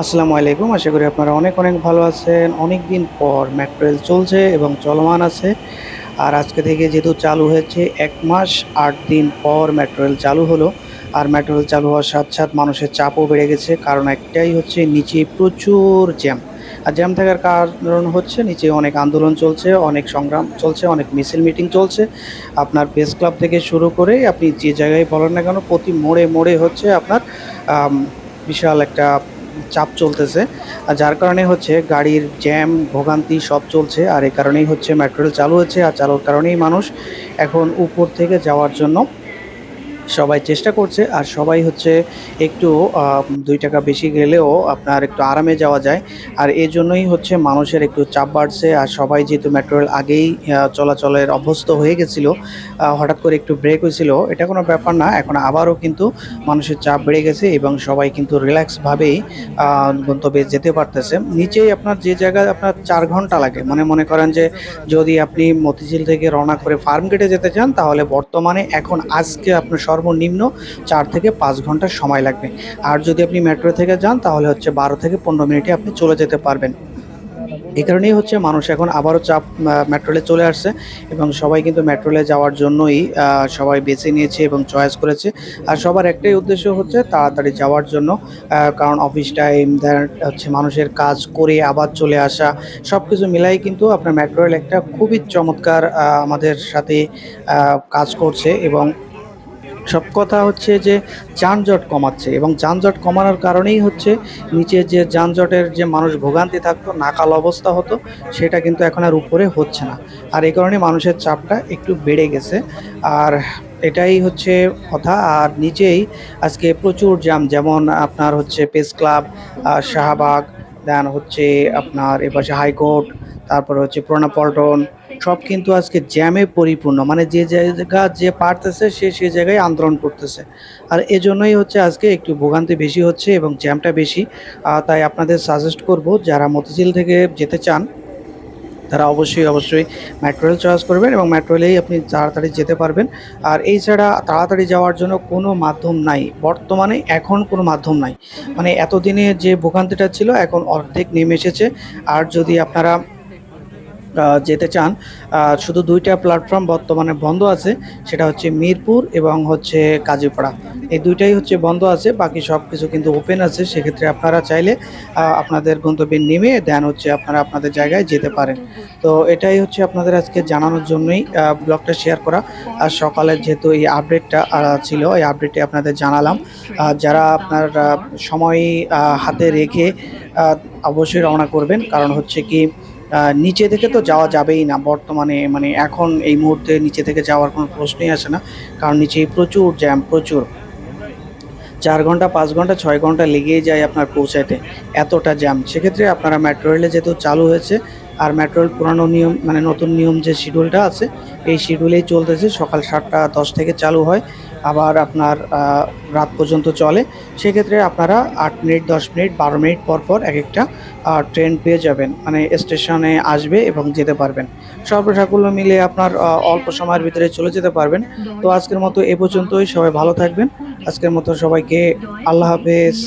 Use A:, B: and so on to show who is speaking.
A: আসসালামু আলাইকুম। আশা করি আপনারা অনেক অনেক ভালো আছেন। অনেক দিন পর মেট্রো রেল চলছে এবং চলমান আছে। আর আজকে থেকে যেহেতু চালু হয়েছে, এক মাস আট দিন পর মেট্রো রেল চালু হলো। আর মেট্রো রেল চালু হওয়ার সাথে সাথে মানুষের চাপও বেড়ে গেছে। কারণ একটাই হচ্ছে, নিচে প্রচুর জ্যাম। আর জ্যাম থাকার কারণ হচ্ছে, নিচে অনেক আন্দোলন চলছে, অনেক সংগ্রাম চলছে, অনেক মিছিল মিটিং চলছে। আপনার প্রেস ক্লাব থেকে শুরু করে আপনি যে জায়গায় বলেন না কেন, প্রতি মোড়ে মোড়ে হচ্ছে আপনার বিশাল একটা চাপ চলতেছে। আর যার কারণে হচ্ছে গাড়ির জ্যাম, ভোগান্তি সব চলছে। আর এই কারণেই হচ্ছে মেট্রো চালু হয়েছে। আর চালুর কারণেই মানুষ এখন উপর থেকে যাওয়ার জন্য সবাই চেষ্টা করছে আর সবাই হচ্ছে একটু দুই টাকা বেশি গেলেও আপনার একটু আরামে যাওয়া যায়। আর এই জন্যই হচ্ছে মানুষের একটু চাপ বাড়ছে আর সবাই যেহেতু মেট্রো রেল আগেই চলাচলের অভ্যস্ত হয়ে গেছিল হঠাৎ করে একটু ব্রেক হয়েছিল, এটা কোনো ব্যাপার না। এখন আবারও কিন্তু মানুষের চাপ বেড়ে গেছে এবং সবাই কিন্তু রিল্যাক্সভাবেই গন্তব্যে যেতে পারতেছে। নিচেই আপনার যে জায়গায় আপনার চার ঘণ্টা লাগে। মানে মনে করেন যে যদি আপনি মতিঝিল থেকে রওনা করে ফার্ম গেটে যেতে চান, তাহলে বর্তমানে এখন আজকে আপনার সর্বনিম্ন চার থেকে পাঁচ ঘণ্টার সময় লাগবে। আর যদি আপনি মেট্রো থেকে যান, তাহলে হচ্ছে বারো থেকে পনেরো মিনিটে আপনি চলে যেতে পারবেন। এই কারণেই হচ্ছে মানুষ এখন আবারও চাপ মেট্রোলে চলে আসছে এবং সবাই কিন্তু মেট্রোলে যাওয়ার জন্যই সবাই বেছে নিয়েছে এবং চয়েস করেছে। আর সবার একটাই উদ্দেশ্য হচ্ছে তাড়াতাড়ি যাওয়ার জন্য কারণ অফিস টাইম হচ্ছে মানুষের কাজ করে আবার চলে আসা সব কিছু মিলাই কিন্তু আপনার মেট্রো রেল একটা খুবই চমৎকার আমাদের সাথে কাজ করছে এবং সব কথা হচ্ছে যে যানজট কমাচ্ছে এবং যানজট কমানোর কারণেই হচ্ছে নিচে যে যানজটের যে মানুষ ভোগান্তি থাকতো, নাকাল অবস্থা হতো, সেটা কিন্তু এখন আর উপরে হচ্ছে না। আর এই কারণে মানুষের চাপটা একটু বেড়ে গেছে। আর এটাই হচ্ছে কথা। আর নিচেই আজকে প্রচুর জ্যাম, যেমন আপনার হচ্ছে প্রেস ক্লাব শাহবাগ দেন হচ্ছে আপনার এপাশে হাইকোর্ট তারপর হচ্ছে পুরানা পল্টন সব কিন্তু আজকে জ্যামে পরিপূর্ণ। মানে যে জায়গা যে পারতেছে, সে সে জায়গায় আন্দোলন করতেছে। আর এজন্যই হচ্ছে আজকে একটু ভোগান্তি বেশি হচ্ছে এবং জ্যামটা বেশি। তাই আপনাদের সাজেস্ট করব, যারা মতিঝিল থেকে যেতে চান, তারা অবশ্যই অবশ্যই মেট্রো রেল চয়েস করবেন এবং মেট্রো রেলেই আপনি তাড়াতাড়ি যেতে পারবেন। আর এই ছাড়া তাড়াতাড়ি যাওয়ার জন্য কোনো মাধ্যম নাই। বর্তমানে এখন কোনো মাধ্যম নাই। মানে এতদিনে যে ভোগান্তিটা ছিল, এখন অর্ধেক নেমে এসেছে। আর যদি আপনারা যেতে চান। শুধু দুইটা প্ল্যাটফর্ম বর্তমানে বন্ধ আছে, সেটা হচ্ছে মিরপুর এবং হচ্ছে কাজীপাড়া। এই দুইটাই হচ্ছে বন্ধ আছে, বাকি সব কিছু কিন্তু ওপেন আছে। সেক্ষেত্রে আপনারা চাইলে আপনাদের গন্তব্যে নেমে দেন হচ্ছে আপনারা আপনাদের জায়গায় যেতে পারেন। তো এটাই হচ্ছে আপনাদের আজকে জানানোর জন্যই ব্লগটা শেয়ার করা। আর সকালে যেহেতু এই আপডেটটা ছিল এই আপডেটে আপনাদের জানালাম। যারা আপনার সময় হাতে রেখে অবশ্যই রওনা করবেন। কারণ হচ্ছে কি নিচে থেকে তো যাওয়া যাবেই না বর্তমানে। মানে এখন এই মুহূর্তে নিচে থেকে যাওয়ার কোনো প্রশ্নই আসে না, কারণ নিচে প্রচুর জ্যাম, প্রচুর। চার ঘণ্টা, পাঁচ ঘণ্টা, ছয় ঘণ্টা লেগেই যায় আপনার পৌঁছাইতে, এতটা জ্যাম। সেক্ষেত্রে আপনারা মেট্রো রেলে যেহেতু চালু হয়েছে, আর মেট্রো রেল পুরানো নিয়ম মানে নতুন নিয়ম যে শিডিউলটা আছে, এই শিডিউলেই চলতেছে, সকাল সাতটা দশ থেকে চালু হয়। আবার আপনার রাত পর্যন্ত চলে। সেক্ষেত্রে আপনারা আট মিনিট, দশ মিনিট, বারো মিনিট পর পর এক একটা ট্রেন পেয়ে যাবেন। মানে স্টেশনে আসবে এবং যেতে পারবেন। সর্বসাকুল্য মিলে আপনার অল্প সময়ের ভিতরে চলে যেতে পারবেন। তো আজকের মতো এ পর্যন্তই। সবাই ভালো থাকবেন। আজকের মতো সবাইকে আল্লাহ হাফেজ।